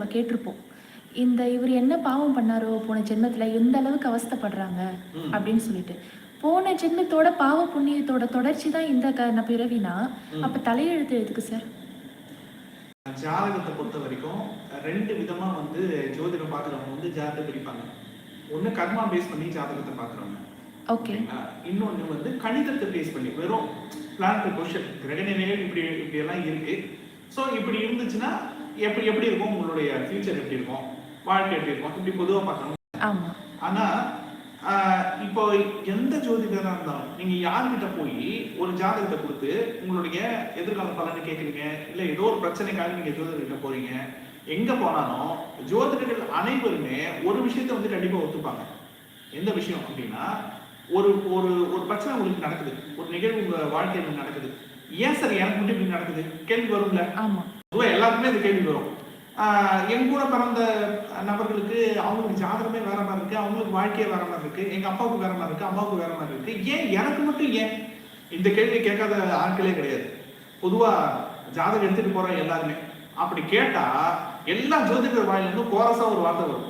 நம்ம கேட்டிருப்போம். இந்த இவர் என்ன பாவம் பண்ணாரோ போன ஜென்மத்துல எந்த அளவுக்கு அவஸ்தைப்படுறாங்க. அப்படின்னு சொல்லிட்டு. போன ஜென்மத்தோட பாவ புண்ணியத்தோட தொடர்ச்சி தான் இந்த க பிறவினா. அப்ப தலையெழுத்து எதுக்கு சார்? ஜாதகத்தை பொறுத்த வரைக்கும் ரெண்டு விதமா வந்து ஜோதிடம் பார்க்குறவங்க வந்து ஜாதகத்தை பிரிப்பாங்க. ஒண்ணு கர்மா பேஸ் பண்ணி ஜாதகத்தை பார்க்குறவங்க ஓகே. இன்னொன்னு வந்து கணிதத்தை பேஸ் பண்ணி வெறும் பிளானட் பொசிஷன் கிரக நிலைகள் இப்படி இப்படி எல்லாம் இருக்கு. ஸோ இப்படி இருந்துச்சுன்னா எப்படி எப்படி இருக்கும்? உங்களுடைய ஃபியூச்சர் எப்படி இருக்கும்? வாழ்க்கை எப்படி இருக்கும்? இப்படி பொதுவாக பார்க்கணும். ஆனா இப்போ எந்த ஜோதிடரா இருந்தாலும் நீங்க யார்கிட்ட போய் ஒரு ஜாதகத்தை கொடுத்து உங்களுடைய எதிர்கால பலனை கேட்குறீங்க இல்ல ஏதோ ஒரு பிரச்சனைக்காக நீங்க ஜோதிடர்கிட்ட போறீங்க. எங்க போனாலும் ஜோதிடர்கள் அனைவருமே ஒரு விஷயத்தை வந்து கண்டிப்பா ஒத்துப்பாங்க. எந்த விஷயம் அப்படின்னா ஒரு ஒரு ஒரு பிரச்சனை உங்களுக்கு நடக்குது. ஒரு நிகழ்வு உங்க வாழ்க்கையில நடக்குது. ஏன் சார் எனக்கு மட்டும் இப்படி நடக்குது? கேள்வி வரும்ல. ஆமா. பொதுவாக எல்லாருக்குமே இந்த கேள்வி வரும். என் கூட பிறந்த நபர்களுக்கு அவங்களுக்கு ஜாதகமே வேற மாதிரி இருக்கு அவங்களுக்கு வாழ்க்கையே வேற மாதிரி இருக்கு எங்க அப்பாவுக்கு வேற மாதிரி இருக்கு அம்மாவுக்கு வேற மாதிரி இருக்கு. ஏன் எனக்கு மட்டும் ஏன்? இந்த கேள்வி கேட்காத ஆட்களே கிடையாது. பொதுவா ஜாதகம் எடுத்துட்டு போற எல்லாருமே. அப்படி கேட்டா எல்லா ஜோதிடர் வாயில இருந்து கோரஸா ஒரு வார்த்தை வரும்.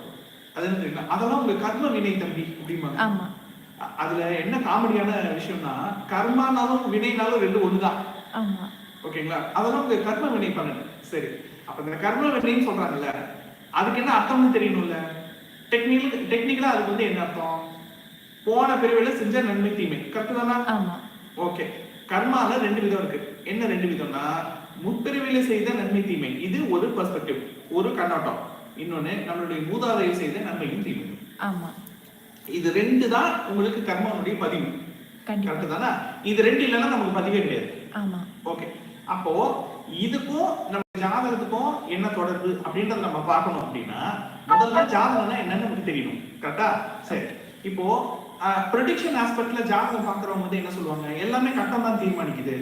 அது என்ன அதெல்லாம் உங்க கர்ம வினை தம்பி அப்படிம்பாங்க. அதுல என்ன காமெடியான விஷயம்னா கர்மானாலும் வினைனாலும் ரெண்டு ஒண்ணுதான். ஆமா. ஓகேங்களா? அதெல்லாம் உங்க கர்ம வினை பண்ணணும் சரி. அப்ப இந்த கர்ம வினைன்னு சொல்றாங்கல்ல அதுக்கு என்ன அர்த்தம்னு தெரியணும்ல? டெக்னிக்கல் டெக்னிக்கலா அதுக்கு வந்து என்ன அர்த்தம்? போன பிரிவுல செஞ்ச நன்மை தீமை. கரெக்ட் தானா? ஆமா. ஓகே கர்மால ரெண்டு விதம் இருக்கு. என்ன ரெண்டு விதம்னா முற்பிரிவில செய்த நன்மை தீமை. இது ஒரு பெர்ஸ்பெக்டிவ் ஒரு கண்ணோட்டம். இன்னொன்னு நம்மளுடைய மூதாதையில் செய்த நன்மையும் தீமையும். ஆமா. இது ரெண்டு தான் உங்களுக்கு கர்மாவுடைய பதிவு. கரெக்ட் தானே? இது ரெண்டு இல்லைன்னா நமக்கு பதிவே கிடையாது. ஆமா. ஓகே அப்போ இதுக்கும் நம்ம ஜாதகத்துக்கும் என்ன தொடர்பு அப்படின்றத நம்ம பார்க்கணும் அப்படின்னா முதல்ல ஜாதகம்னா என்னன்னு நமக்கு தெரியணும். கரெக்டா சரி. இப்போ ப்ரொடிக்ஷன் ஆஸ்பெக்ட்ல ஜாதகம் பார்க்குறவங்க வந்து என்ன சொல்லுவாங்க? எல்லாமே கட்டம் தான் தீர்மானிக்குது.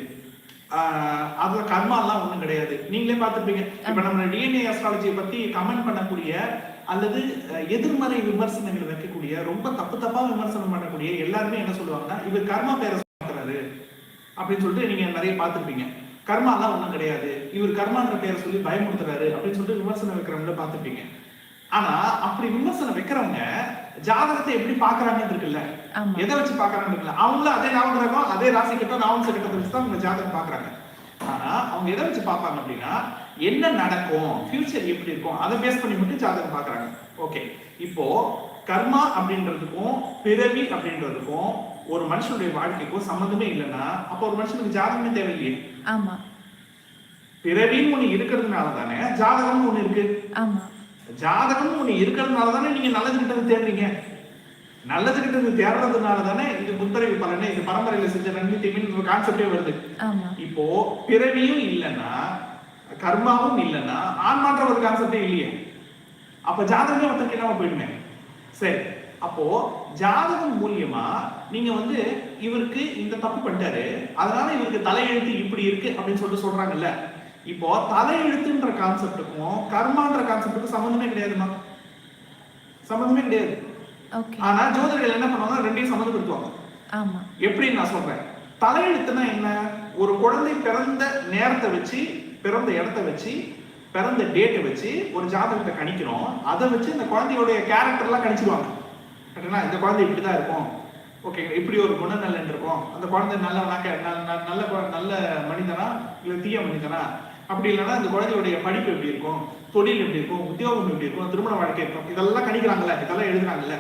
அதுல கர்மா எல்லாம் ஒண்ணும் கிடையாது. நீங்களே பார்த்துருப்பீங்க இப்ப நம்ம டிஎன்ஏ அஸ்ட்ராலஜியை பத்தி கமெண்ட் பண்ணக்கூடிய அல்லது எதிர்மறை விமர்சனங்கள் வைக்கக்கூடிய ரொம்ப தப்பு தப்பா விமர்சனம் பண்ணக்கூடிய எல்லாருமே என்ன சொல்லுவாங்கன்னா இவர் கர்மா பேரை பார்க்கறாரு அப்படின்னு சொல்லிட்டு நீங்க நிறைய பார்த்துருப்பீங்க. கர்மா எல்லாம் ஒண்ணும் கிடையாது. இவர் கர்மான்ற பேரை சொல்லி பயமுறுத்துறாரு அப்படின்னு சொல்லிட்டு விமர்சனம் வைக்கிறவங்கள பார்த்திருப்பீங்க ஆனா அப்படி விமர்சனம் வைக்கிறவங்க ஜாதகத்தை எப்படி பாக்குறாங்கன்னு இருக்குல்ல? எதை வச்சு பாக்குறாங்கன்னு இருக்குல்ல? அவங்களும் அதே நவகிரகம் அதே ராசி கிட்ட நவம்ச கிட்டத்தை வச்சு தான் அவங்க ஜாதகம் பாக்குறாங்க ஆனா அவங்க எதை வச்சு பார்ப்பாங்க அப்படின்னா என்ன நடக்கும் ஃபியூச்சர் எப்படி இருக்கும் அதை பேஸ் பண்ணி மட்டும் ஜாதகம் பாக்குறாங்க ஓகே இப்போ கர்மா அப்படின்றதுக்கும் பிறவி அப்படின்றதுக்கும் ஒரு மனுஷனுடைய வாழ்க்கைக்கும் சம்மந்தமே இல்லைன்னா அப்போ ஒரு மனுஷனுக்கு ஜாதகமே தேவையில்லையே. ஆமா. பிறவின்னு ஒண்ணு இருக்கிறதுனால தானே ஜாதகம்னு ஒண்ணு இருக்கு. ஆமா. ஜாதகம்னு ஒண்ணு இருக்கிறதுனால தானே நீங்க நல்லது கிட்டது தேடுறீங்க. நல்லது கிட்டது தேடுறதுனால தானே இது முத்தரவு பலனே இது பரம்பரையில செஞ்ச நன்மை தீமைன்னு கான்செப்டே வருது. இப்போ பிறவியும் இல்லைன்னா கர்மாவும் இல்லைன்னா ஆன்மான்ற ஒரு கான்செப்டே இல்லையே. அப்ப ஜாதகமே ஒருத்தருக்கு இல்லாம போயிடுமே. சரி. அப்போ ஜாதகம் மூலியமா நீங்க வந்து இவருக்கு இந்த தப்பு பண்ணிட்டாரு. அதனால இவருக்கு தலையெழுத்து இப்படி இருக்கு அப்படின்னு சொல்லிட்டு சொல்றாங்கல்ல. இப்போ தலையெழுத்துன்ற கான்செப்டுக்கும் கர்மான்ற கான்செப்டுக்கும் சம்மந்தமே கிடையாதுமா சம்மந்தமே கிடையாது. ஆனா ஜோதிடர்கள் என்ன பண்ணுவாங்க ரெண்டையும் சம்மந்தப்படுத்துவாங்க. ஆமா. எப்படி நான் சொல்றேன். தலையெழுத்துனா என்ன? ஒரு குழந்தை பிறந்த நேரத்தை வச்சு பிறந்த இடத்த வச்சு பிறந்த டேட்டை வச்சு ஒரு ஜாதகத்தை கணிக்கிறோம். அதை வச்சு இந்த குழந்தையோடைய கேரக்டர்லாம் கணிச்சிருவாங்க. கரெக்டுங்களா இந்த குழந்தை இப்படிதான் இருக்கும். ஓகே இப்படி ஒரு குணநலன் இருக்கும் அந்த குழந்தை நல்லவனா நல்ல நல்ல- நல்ல குழ- நல்ல மனிதனா இல்ல தீய மனிதனா? அப்படி இல்லைன்னா இந்த குழந்தையுடைய படிப்பு எப்படி இருக்கும்? தொழில் எப்படி இருக்கும்? உத்தியோகம் எப்படி இருக்கும்? திருமண வாழ்க்கை இருக்கும். இதெல்லாம் கணிக்கிறாங்கல்ல இதெல்லாம் எழுதுறாங்கல்ல.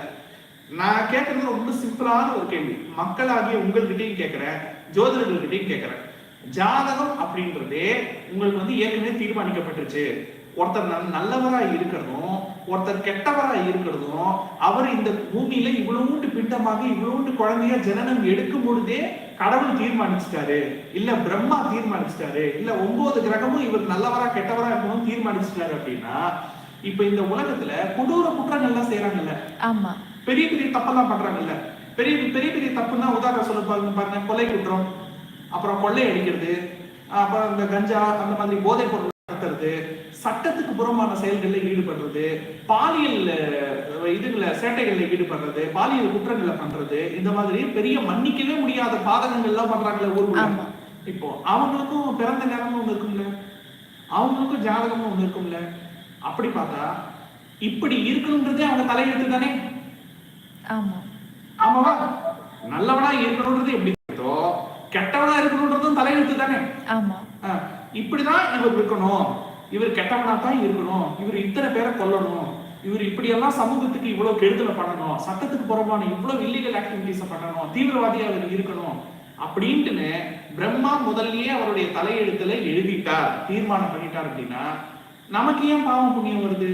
நான் கேட்கறது ரொம்ப சிம்பிளான ஒரு கேள்வி. மக்களாகிய உங்கள்கிட்டையும் கேட்கிறேன் ஜோதிடர்கள்கிட்டையும் கேட்குறேன் ஜாதகம் அப்படின்றதே உங்களுக்கு வந்து ஏற்கனவே தீர்மானிக்கப்பட்டுருச்சு. ஒருத்தர் நல்- நல்லவரா இருக்கிறதும் ஒருத்தர் கெட்டவரா இருக்கிறதும் அவர் இந்த பூமியில இவ்வளவுண்டு பிண்டமாக இவ்வளவுண்டு குழந்தைய ஜனனம் எடுக்கும் பொழுதே கடவுள் தீர்மானிச்சிட்டாரு. இல்ல பிரம்மா தீர்மானிச்சிட்டாரு. இல்ல ஒன்பது கிரகமும் இவர் நல்லவரா கெட்டவரா இருக்கணும் தீர்மானிச்சிட்டாரு அப்படின்னா இப்ப இந்த உலகத்துல கொடூர குற்றங்கள்லாம் செய்யறாங்கல்ல ஆமா. பெரிய பெரிய தப்பெல்லாம் பண்றாங்கல்ல. பெரிய பெரிய பெரிய தப்புன்னா உதாரணம் சொல்ல பாருங்க பாருங்க கொலை குற்றம். அப்புறம் கொள்ளை அடிக்கிறது அப்புறம் இந்த கஞ்சா அந்த மாதிரி போதைப் பொருள் கடத்துறது சட்டத்துக்கு புறம்பான செயல்களில் ஈடுபடுறது பாலியல் இதுல சேட்டைகளில் ஈடுபடுறது பாலியல் குற்றங்களை பண்றது இந்த மாதிரி பெரிய மன்னிக்கவே முடியாத பாதகங்கள்லாம் பண்றாங்கல்ல ஊருக்குள்ள ஆமா. இப்போ அவங்களுக்கும் பிறந்த நேரம்னு ஒண்ணு இருக்கும்ல. அவங்களுக்கும் ஜாதகம்னு ஒண்ணு இருக்கும்ல. அப்படி பார்த்தா இப்படி இருக்கணுன்றதே அவங்க தலையெழுத்து தானே ஆமா. ஆமாவா? நல்லவனா இருக்கணுன்றது எப்படி கெட்டவனா இருக்கணுன்றதும் தலையெழுத்து தானே ஆமா இப்படிதான் இவர் இருக்கணும். இவர் கெட்டவனா தான் இருக்கணும். இவர் இத்தனை பேரை கொல்லணும். இவர் இப்படியெல்லாம் சமூகத்துக்கு இவ்வளவு கெடுதலை பண்ணணும். சட்டத்துக்கு புறம்பான இவ்வளவு இல்லீகல் ஆக்டிவிட்டிஸ் பண்ணணும். தீவிரவாதியா அவர் இருக்கணும். அப்படின்ட்டுன்னு பிரம்மா முதல்லயே அவருடைய தலையெழுத்துல எழுதிட்டார். தீர்மானம் பண்ணிட்டார் அப்படின்னா நமக்கு ஏன் பாவம் புண்ணியம் வருது?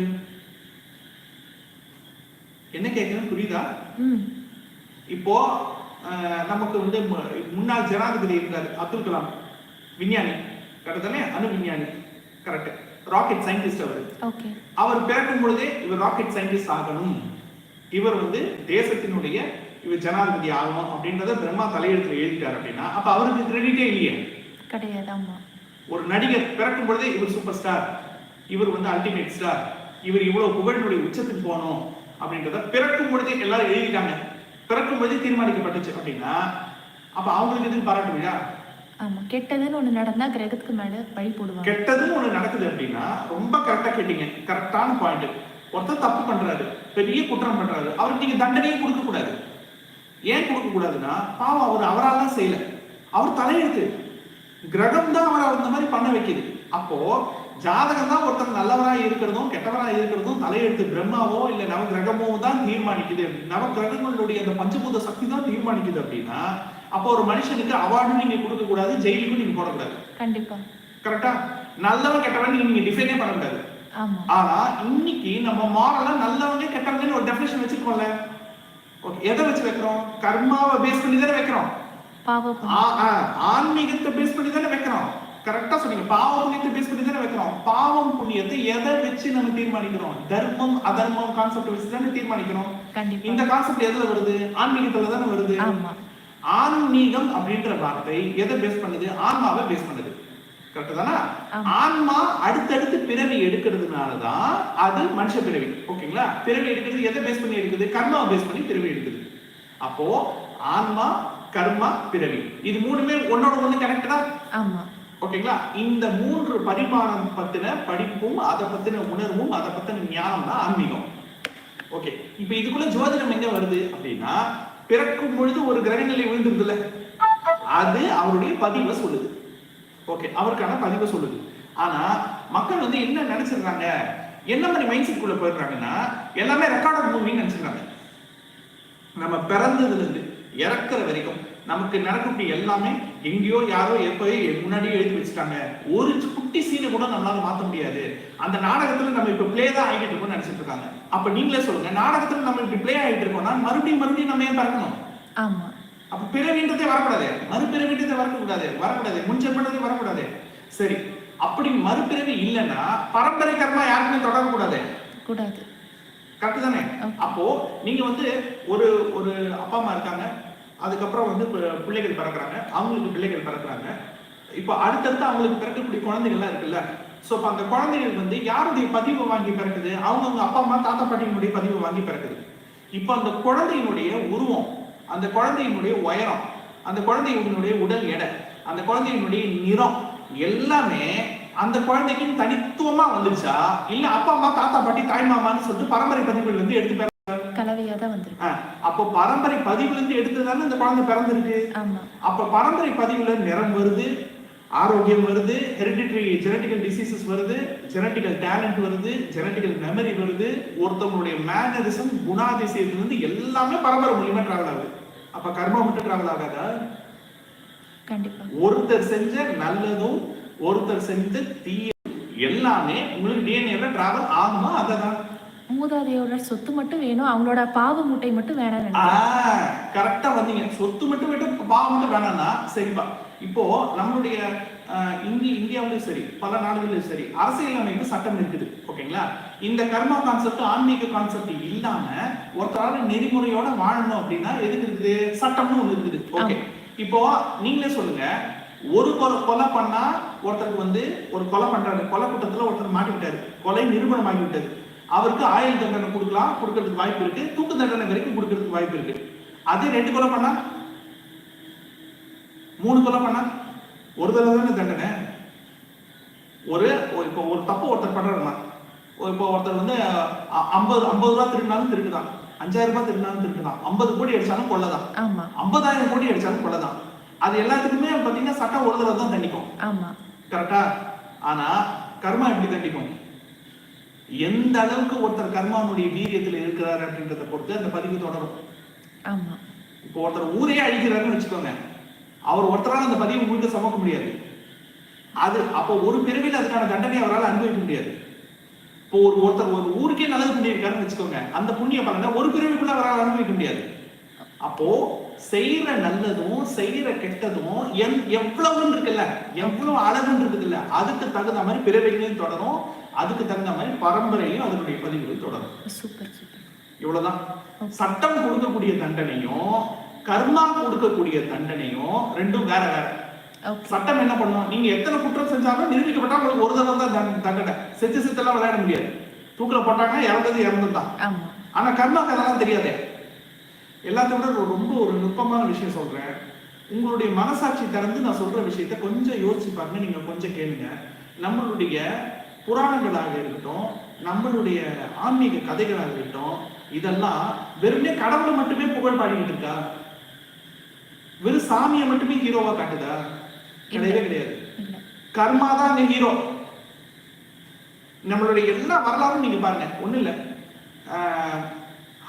என்ன கேட்கணும் புரியுதா? இப்போ நமக்கு வந்து முன்னாள் ஜனாதிபதி இருந்தார். அப்துல் கலாம். விஞ்ஞானி. கரெக்ட் தானே? அணு விஞ்ஞானி. கரெக்ட். ராக்கெட் சயின்டிஸ்ட் அவர். அவர் பிறக்கும் பொழுதே இவர் ராக்கெட் சயின்டிஸ்ட் ஆகணும். இவர் வந்து தேசத்தினுடைய இவர் ஜனாதிபதி ஆகணும் அப்படின்றத பிரம்மா தலையெழுத்துல எழுதிட்டார் அப்படின்னா அப்ப அவருக்கு கிரெடிட்டே இல்லையே. கிடையாது ஒரு நடிகர் பிறக்கும் பொழுதே இவர் சூப்பர் ஸ்டார் இவர் வந்து அல்டிமேட் ஸ்டார் இவர் இவ்வளவு புகழினுடைய உச்சத்துக்கு போகணும் அப்படின்றத பிறக்கும் பொழுதே எல்லாரும் எழுதிட்டாங்க. பிறக்கும் பொழுதே தீர்மானிக்கப்பட்டுச்சு அப்படின்னா அப்ப அவங்களுக்கு எதுக்கு பாராட்டு விழா? ஆமா கெட்டதுன்னு ஒண்ணு நடந்தா கிரகத்துக்கு மேல பழி போடுவாங்க. கெட்டதுன்னு ஒண்ணு நடக்குது அப்படின்னா ரொம்ப கரெக்டா கேட்டீங்க. கரெக்டான பாயிண்ட் ஒருத்தர் தப்பு பண்றாரு பெரிய குற்றம் பண்றாரு அவருக்கு நீங்க தண்டனையே கொடுக்க கூடாது ஏன் கொடுக்க கூடாதுன்னா பாவம் அவர் அவரால் தான் செய்யல. அவர் தலையெழுத்து. கிரகம் தான் அவரை அந்த மாதிரி பண்ண வைக்குது. அப்போ ஜாதகம் தான் ஒருத்தர் நல்லவரா இருக்கிறதும் கெட்டவரா இருக்கிறதும் தலையெழுத்து பிரம்மாவோ இல்ல நவ கிரகமோ தான் தீர்மானிக்குது நவ கிரகங்களுடைய அந்த பஞ்சபூத சக்தி தான் தீர்மானிக்குது அப்படின்னா அப்போ ஒரு மனுஷனுக்கு அவார்டும் நீங்க கொடுக்க கூடாது ஜெயிலுக்கும் நீங்க போடக்கூடாது. கண்டிப்பா. கரெக்டா நல்லவன் கெட்டவன் நீங்க டிஃபைனே பண்ண முடியாது. ஆனா இன்னைக்கு நம்ம மாரலா நல்லவங்க கெட்டவங்கன்னு ஒரு டெஃபினேஷன் வச்சிருக்கோம்ல. ஓகே எதை வச்சு வைக்கிறோம்? கர்மாவை பேஸ் பண்ணி தானே வைக்கிறோம். ஆன்மீகத்தை பேஸ் பண்ணி தானே வைக்கிறோம். கரெக்டா சொன்னீங்க. பாவ புண்ணியத்தை பேஸ் பண்ணி தானே வைக்கிறோம். பாவம் புண்ணியத்தை எதை வச்சு நம்ம தீர்மானிக்கிறோம்? தர்மம் அதர்மம் கான்செப்ட் வச்சு தானே தீர்மானிக்கிறோம். இந்த கான்செப்ட் எதுல வருது? ஆன்மீகத்துல தானே வருது. ஆன்மீகம் அப்படின்ற வார்த்தை எதை பேஸ் பண்ணுது? ஆன்மாவை பேஸ் பண்ணுது. கரெக்ட் தானே. ஆன்மா அடுத்தடுத்து பிறவி எடுக்கிறதுனாலதான் அது மனுஷ பிறவி. ஓகேங்களா? பிறவி எடுக்கிறது எதை பேஸ் பண்ணி எடுக்குது? கர்மாவை பேஸ் பண்ணி பிறவி எடுக்குது. அப்போ ஆன்மா கர்மா பிறவி. இது மூணுமே ஒன்னோட ஒண்ணு கனெக்டடா ஆமா. ஓகேங்களா? இந்த மூன்று பரிமாணம் பத்தின படிப்பும் அதை பத்தின உணர்வும் அதை பத்தின ஞானம் தான் ஆன்மீகம். ஓகே. இப்ப இதுக்குள்ள ஜோதிடம் எங்க வருது அப்படின்னா பிறக்கும் பொழுது ஒரு கிரகநிலை விழுந்துருதுல அது அவருடைய பதிவை சொல்லுது. ஓகே அவருக்கான பதிவை சொல்லுது. ஆனா மக்கள் வந்து என்ன நினைச்சிடுறாங்க என்ன மாதிரி மைண்ட் செட்குள்ள போயிடுறாங்கன்னா எல்லாமே ரெக்கார்டட் மூவின்னு நினைச்சிடுறாங்க நம்ம பிறந்ததுல இருந்து இறக்குற வரைக்கும் நமக்கு நடக்கக்கூடிய எல்லாமே எங்கேயோ யாரோ எப்பவே முன்னாடியே எழுதி வச்சுட்டாங்க. ஒரு குட்டி சீனை கூட நம்மளால மாத்த முடியாது. அந்த நாடகத்துல நம்ம இப்ப பிளே தான் ஆகிட்டு இருக்கோம்னு நினைச்சிட்டு இருக்காங்க. அப்ப நீங்களே சொல்லுங்க நாடகத்துல நம்ம இப்படி பிளே ஆகிட்டு இருக்கோம்னா மறுபடியும் மறுபடியும் நம்ம ஏன் பிறக்கணும்? ஆமா. அப்ப பிறவின்றதே வரக்கூடாது. மறுபிறவின்றதே வரக்கூடாது. வரக்கூடாது. முன்ஜென்மன்றதே வரக்கூடாது. சரி அப்படி மறுபிறவி இல்லைன்னா பரம்பரை கர்மா யாருக்குமே தொடரக்கூடாது கூடாது. கரெக்ட் தானே. அப்போ நீங்க வந்து ஒரு ஒரு அப்பா அம்மா இருக்காங்க. அதுக்கப்புறம் வந்து பிள்ளைகள் பிறக்குறாங்க. அவங்களுக்கு பிள்ளைகள் பிறக்குறாங்க. இப்போ அடுத்தடுத்து அவங்களுக்கு பிறக்கக்கூடிய குழந்தைகள்லாம் இருக்குல்ல. ஸோ இப்போ அந்த குழந்தைகள் வந்து யாருடைய பதிவை வாங்கி பிறக்குது? அவங்கவுங்க அப்பா அம்மா தாத்தா பாட்டியினுடைய பதிவை வாங்கி பிறக்குது. இப்போ அந்த குழந்தையினுடைய உருவம் அந்த குழந்தையினுடைய உயரம் அந்த குழந்தையினுடைய உடல் எடை அந்த குழந்தையினுடைய நிறம் எல்லாமே அந்த குழந்தைக்கு தனித்துவமா வந்துருச்சா? இல்ல அப்பா அம்மா தாத்தா பாட்டி தாய் மாமான்னு சொல்லிட்டு பரம்பரை பதிவுகள் வந்து எடுத்து தான் வந்திருக்கு. அப்போ பரம்பரை பதிவுல இருந்து எடுத்ததானே இந்த குழந்தை பிறந்திருக்கு. அப்ப பரம்பரை பதிவுல நிறம் வருது ஆரோக்கியம் வருது ஹெரிடிட்டரி ஜெனட்டிக்கல் டிசீசஸ் வருது ஜெனட்டிக்கல் டேலண்ட் வருது ஜெனட்டிக்கல் மெமரி வருது. ஒருத்தவங்களுடைய மேனரிசம் குணாதிசயத்துல இருந்து எல்லாமே பரம்பரை மூலியமா டிராவல் ஆகுது. அப்ப கர்மா மட்டும் டிராவல் ஆகாதா? ஒருத்தர் செஞ்ச நல்லதும் ஒருத்தர் செஞ்ச தீய எல்லாமே உங்களுக்கு டிஎன்ஏல டிராவல் ஆகுமா அததான் மூதாதையோட சொத்து மட்டும் வேணும் அவங்களோட பாவ மூட்டை மட்டும் நினைக்கிறேன். கரெக்டா வந்தீங்க. சொத்து மட்டும் விட்டு பாவம் மட்டும் வேணாம்னா சரிப்பா இப்போ நம்மளுடைய ஆஹ், இந்தி இந்தியாவிலும் சரி பல நாடுகளிலும் சரி அரசியல் அமைப்பு சட்டம் இருக்குது ஓகேங்களா? இந்த கர்மா கான்செப்ட் ஆன்மீக கான்செப்ட் இல்லாம ஒருத்தரால நெறிமுறையோட வாழணும் அப்படின்னா எதுக்கு இருக்குது? சட்டம்னு ஒண்ணு இருக்குது ஓகே. இப்போ நீங்களே சொல்லுங்க ஒரு கொலை கொலை பண்ணா ஒருத்தருக்கு வந்து ஒரு கொலை பண்றாரு கொலை குற்றத்துல ஒருத்தர் மாட்டிக்கிட்டாரு கொலை நிரூபணம் ஆகி விட்டது அவருக்கு ஆயுள் தண்டனை கொடுக்கலாம் கொடுக்கறதுக்கு வாய்ப்பு இருக்கு. தூக்கு தண்டனை வரைக்கும் கொடுக்கறதுக்கு வாய்ப்பு இருக்கு. அதே ரெண்டு கொலை பண்ணா? மூணு கொலை பண்ணா? ஒரு தடவை தானே தண்டனை. ஒரு இப்போ ஒரு தப்பு ஒருத்தர் பண்றாருமா? இப்போ ஒருத்தர் வந்து ஐம்பது ஐம்பது ரூபா திருடினாலும் திருட்டுதான் அஞ்சாயிரம் ரூபாய் திருடினாலும் திருட்டுதான் ஐம்பது கோடி அடிச்சாலும் கொள்ளதான் ஐம்பதாயிரம் கோடி அடிச்சாலும் கொள்ளதான் அது எல்லாத்துக்குமே பாத்தீங்கன்னா சட்டம் ஒரு தடவை தான் தண்டிக்கும். கரெக்டா ஆனா கர்மா எப்படி தண்டிக்கும்? எந்த அளவுக்கு ஒருத்தர் கர்மாவுடைய வீரியத்துல இருக்கிறார் அப்படின்றத பொறுத்து அந்த பதிவு தொடரும். ஆமா. இப்போ ஒருத்தர் ஊரே அழிக்கிறாருன்னு வச்சுக்கோங்க. அவர் ஒருத்தரால அந்த பதிவு முழுக்க சுமக்க முடியாது. அது அப்போ ஒரு பிறவியில் அதுக்கான தண்டனை அவரால் அனுபவிக்க முடியாது. இப்போ ஒரு ஒருத்தர் ஒரு ஊருக்கே நல்லது பண்ணியிருக்காருன்னு வச்சுக்கோங்க. அந்த புண்ணிய பலனை ஒரு பிறவிக்குள்ள அவரால் அனுபவிக்க முடியாது. அப்போ செய்யற நல்லதும் செய்யற கெட்டதும் என் எவ்வளவுன்னு இருக்குல்ல எவ்வளவு அளவுன்னு இருக்குதுல்ல அதுக்கு தகுந்த மாதிரி பிறவிகளையும் தொடரும் அதுக்கு தகுந்த மாதிரி பரம்பரையும் அதனுடைய பதிவுகள் தொடரும். இவ்வளவுதான். சட்டம் கொடுக்கக்கூடிய தண்டனையும் கர்மா கொடுக்கக்கூடிய தண்டனையும் ரெண்டும் வேற வேற. சட்டம் என்ன பண்ணும்? நீங்க எத்தனை குற்றம் செஞ்சாலும் நிரூபிக்கப்பட்டா உங்களுக்கு ஒரு தடவை தான் தண்ட- தண்டனை. செத்து செத்தெல்லாம் விளையாட முடியாது. தூக்கில போட்டாங்கன்னா இறந்தது இறந்ததுதான் ஆமா. ஆனா கர்மாக்கு அதெல்லாம் தெரியாதே. எல்லாத்தையும் விட ரொம்ப ஒரு நுட்பமான விஷயம் சொல்றேன். உங்களுடைய மனசாட்சி திறந்து நான் சொல்ற விஷயத்த கொஞ்சம் யோசிச்சு பாருங்க நீங்க கொஞ்சம் கேளுங்க. நம்மளுடைய புராணங்களாக இருக்கட்டும் நம்மளுடைய ஆன்மீக கதைகளாக இருக்கட்டும் இதெல்லாம் வெறுமனே கடவுளை மட்டுமே புகழ் பாடிக்கிட்டு இருக்கா? வெறும் சாமியை மட்டுமே ஹீரோவா காட்டுதா? கிடையவே கிடையாது. கர்மா தான் அங்க ஹீரோ. நம்மளுடைய எல்லா வரலாறும் நீங்க பாருங்க. ஒண்ணு இல்ல. ஆஹ்,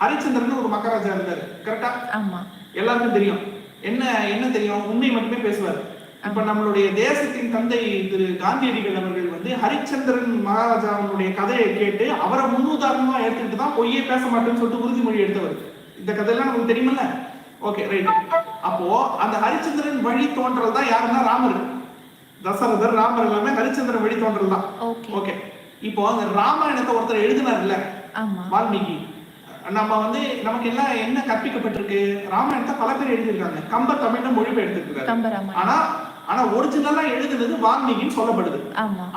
ஹரிச்சந்திரன் ஒரு மகாராஜா இருந்தாரு. கரெக்டா ஆமா. எல்லாருக்கும் தெரியும். என்ன என்ன தெரியும்? உண்மை மட்டுமே பேசுவார். இப்ப நம்மளுடைய தேசத்தின் தந்தை திரு காந்தியடிகள் அவர்கள் வந்து ஹரிச்சந்திரன் மகாராஜாவுடைய கதையை கேட்டு அவரை முன்னுதாரணமா எடுத்துக்கிட்டு தான் பொய்யே பேச மாட்டேன்னு சொல்லிட்டு உறுதிமொழி எடுத்தவர். இந்த கதையெல்லாம் நமக்கு தெரியுமில்ல? ஓகே ரைட் அப்போ அந்த ஹரிச்சந்திரன் வழி தோன்றல் தான் யாருன்னா ராமர். தசரதர் ராமர் எல்லாமே ஹரிச்சந்திரன் வழி தோன்றல் தான். ஓகே இப்போ அந்த ராமாயணத்தை ஒருத்தர் எழுதினார்ல? ஆமா. வால்மீகி. நம்ம வந்து நமக்கு எல்லாம் என்ன கற்பிக்கப்பட்டிருக்கு? ராமாயணத்தை பல பேர் எழுதியிருக்காங்க. கம்பர் தமிழ்ல மொழிபெயர்த்திருக்காரு கம்பராமா ஆனா ஆனா ஒரிஜினலா எழுதுனது வால்மீகின்னு சொல்லப்படுது.